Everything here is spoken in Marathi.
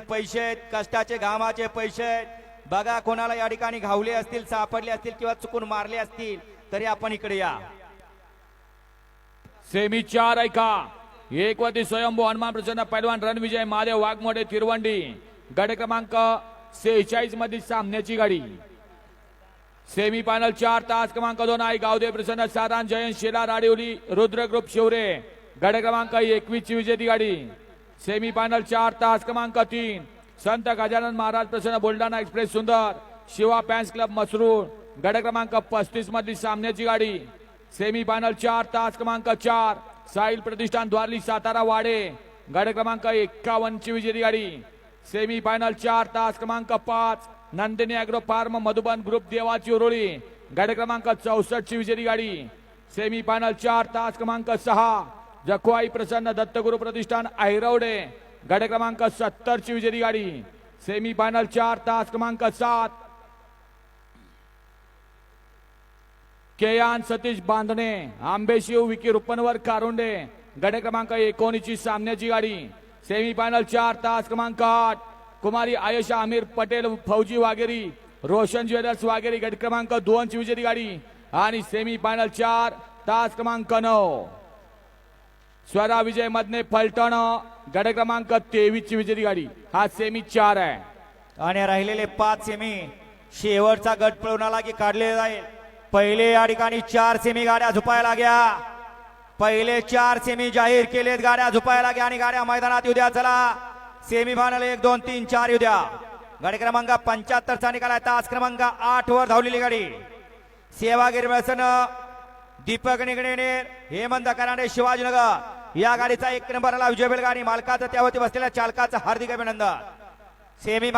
पैसे आहेत कष्टाचे घामाचे पैसे आहेत. बघा कोणाला या ठिकाणी घावले असतील सापडले असतील किंवा चुकून मारले असतील तरी आपण इकडे या. सेमी चार ऐका एकवती स्वयंभू हनुमान प्रसन्न पैलवान रणविजय महादेव वाघमोडे तिरवंडी. गड क्रमांक सेहेचाळीस मधील सामन्याची गाडी. सेमी फायनल चार तास क्रमांक दोन आहे. गावदेव प्रसन्न साधारण जयंत शिला राडिवली रुद्र ग्रुप शिवरे. गड क्रमांक एकवीस ची विजेती गाडी. सेमी फायनल चार तास क्रमांक तीन. संत गजानन महाराज प्रसन्न बुलढाणा एक्सप्रेस सुंदर. शिवा फॅन्स क्लब मसरूळ गड क्रमांक पस्तीस मधली सामन्याची गाडी. सेमी फायनल चार तास क्रमांक चार. साहिल प्रतिष्ठान द्वारली सातारा वाडे. गड क्रमांक एक्कावन्न ची विजेती गाडी. सेमी फायनल चार तास क्रमांक पाच. Nandini agro farm Madhuban group देवाची उरुळी गड क्रमांक चौसष्ट ची विजेती गाडी. सेमी फायनल चार तास क्रमांक सहा. जखवाई प्रसन्न दत्तगुरु प्रतिष्ठान ऐरवडे. गाडी क्रमांक सत्तर ची विजेती गाडी. सेमी फायनल चार तास क्रमांक सात. केयान सतीश बांधणे. आंबेशिव विकी रुपनवर कारुंडे. गडे क्रमांक एकोणीसची सामन्याची गाडी. सेमी फायनल चार तास क्रमांक आठ. कुमारी आयशा आमिर पटेल फौजी वागेरी रोशन ज्वेलर्स वागेरी गट क्रमांक दोनची विजेती गाडी. आणि सेमी फायनल चार तास क्रमांक नऊ. स्वरा विजय मधने फलटण गड क्रमांक तेवीस ची विजेती गाडी. हा सेमी चार आहे. आणि राहिलेले पाच सेमी शेवटचा गट पळवण्याला की काढले जाईल. पहिले या ठिकाणी चार सेमी गाड्या झुपायला घ्या पहिले चार सेमी जाहीर केलेत गाड्या झुपायला घ्या आणि गाड्या मैदानात येऊ द्या चला. सेमी फायनल एक दोन तीन चार येऊ द्या. गाडी क्रमांक पंच्याहत्तरचा निकाल आहे. तास क्रमांक आठ वर धावलेली गाडी. सेवागिरी व्यसन दीपक निगणे हेमंत कराडे शिवाजीनगर. या गाडीचा एक नंबरला विजय गाडी मालकाचा त्यावरती बसलेल्या चालकाचा हार्दिक अभिनंदन. सेमी